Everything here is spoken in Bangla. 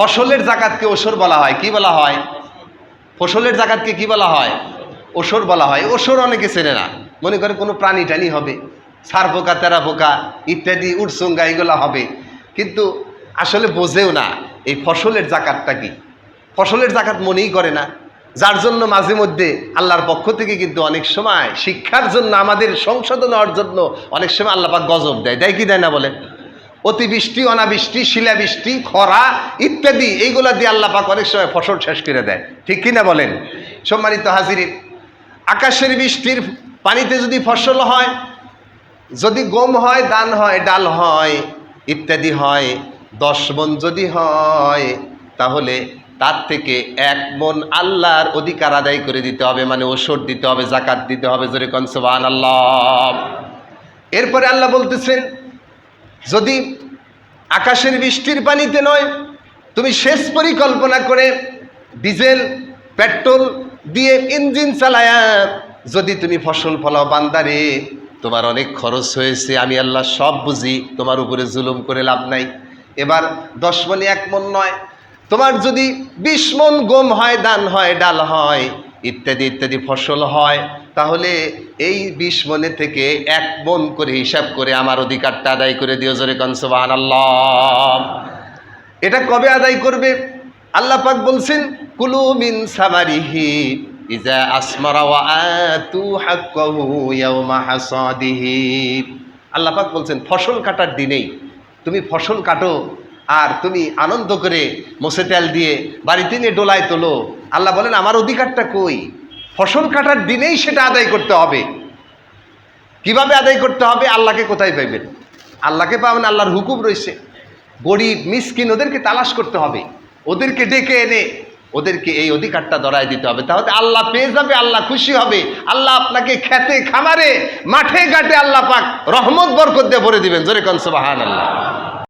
ফসলের জাকাতকে ওসর বলা হয়, কি বলা হয়? ফসলের জাকাতকে কি বলা হয়? ওসর বলা হয়। ওসর অনেকে চেনে না। মনে করে কোনো প্রাণী টানি হবে, সার পোকা, তেরা পোকা, ইত্যাদি উড়সুঙ্গা এগুলো হবে। কিন্তু আসলে বোঝেও না এই ফসলের জাকাতটা কি। ফসলের জাকাত মনেই করে না। যার জন্য মাঝে মধ্যে আল্লাহর পক্ষ থেকে কিন্তু অনেক সময় শিক্ষার জন্য, আমাদের সংশোধন হওয়ার জন্য অনেক সময় আল্লাপাক গজব দেয়। দেয় কি দেয় না বলেন? অতিবৃষ্টি, অনাবৃষ্টি, শিলাবৃষ্টি, খরা ইত্যাদি। এইগুলা দিয়ে আল্লাহ পাক অনেক সময় ফসল শেষ করে দেয়। ঠিক কিনা বলেন? সম্মানিত হাজিরিন, আকাশের বৃষ্টির পানিতে যদি ফসল হয়, যদি গম হয় দান হয়, ডাল হয় ইত্যাদি হয়, দশ মন যদি হয়, তাহলে তার থেকে এক মন আল্লাহর অধিকার আদায় করে দিতে হবে। মানে ওষুধ দিতে হবে, জাকাত দিতে হবে। জোরে কনসবান আল্লাহ এরপরে আল্লাহ বলতেছেন যদি আকাশের বৃষ্টির পানিতে নয়, তুমি শেষ পরিকল্পনা করে ডিজেল, পেট্রোল দিয়ে ইঞ্জিন চালায়া যদি তুমি ফসল ফলাও বান্দারে, তোমার অনেক খরচ হয়েছে, আমি আল্লাহ সব বুঝি, তোমার উপরে জুলুম করে লাভ নাই। এবার দশ মনে এক মন নয়, তোমার যদি বিশ মন গম হয় দান হয়, ডাল হয় ইত্যাদি ইত্যাদি ফসল হয়, তাহলে এই বিশ মনে থেকে এক মন করে হিসাব করে আমার অধিকারটা আদায় করে দিও জোরে কনসবান আল্লাহ এটা কবে আদায় করবে? আল্লাহ পাক বলছেন, কুলু মিন সামারিহি ইজা আসমারা ওয়া আতু হাক্কাহু হাসাদিহি। আল্লাহ পাক বলছেন, ফসল কাটার দিনেই তুমি ফসল কাটো আর তুমি আনন্দ করে মোসে তেল দিয়ে বাড়িতে নিয়ে ডোলায় তোলো। আল্লাহ বলেন, আমার অধিকারটা কই? ফসল কাটার দিনেই সেটা আদায় করতে হবে। কীভাবে আদায় করতে হবে? আল্লাহকে কোথায় পাইবেন? আল্লাহকে পাবেন, আল্লাহর হুকুম রয়েছে। গরিব, মিসকিন ওদেরকে তালাশ করতে হবে। ওদেরকে ডেকে এনে ওদেরকে এই অধিকারটা দড়াই দিতে হবে। তাহলে আল্লাহ পেয়ে যাবে, আল্লাহ খুশি হবে। আল্লাহ আপনাকে খেতে, খামারে, মাঠে, ঘাটে আল্লাহ পাক রহমত, বরকত দিয়ে ভরে দিবেন। জোরে কনসবাহান আল্লাহ